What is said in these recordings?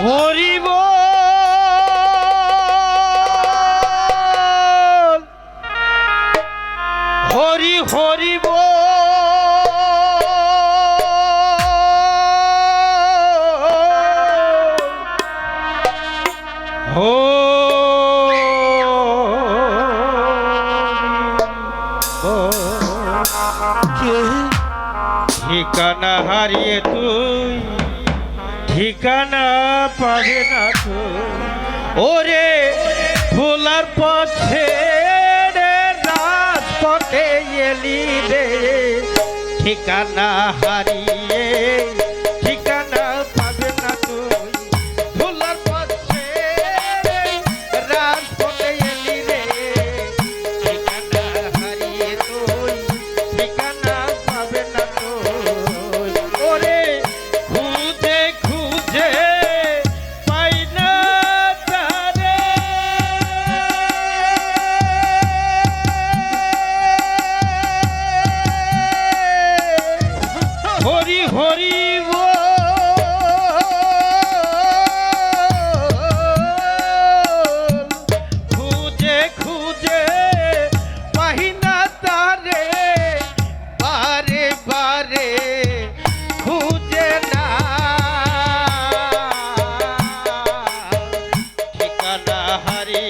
হরিব হরি হরিব। ঠিকানা হারিয়ে তুই ঠিকানা পাবে না তো। ওরে ভোলার পথে রাজপথে এলি রে। ঠিকানা হারিয়ে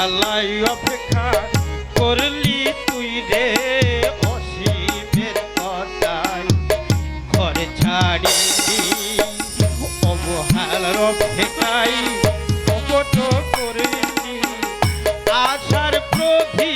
জ্বালাই অপেক্ষা করলি তুই রে অসীমের কথায় ঘর ছাড়িলি অবহাল অপেক্ষায়। অবট করলি আশার প্রভী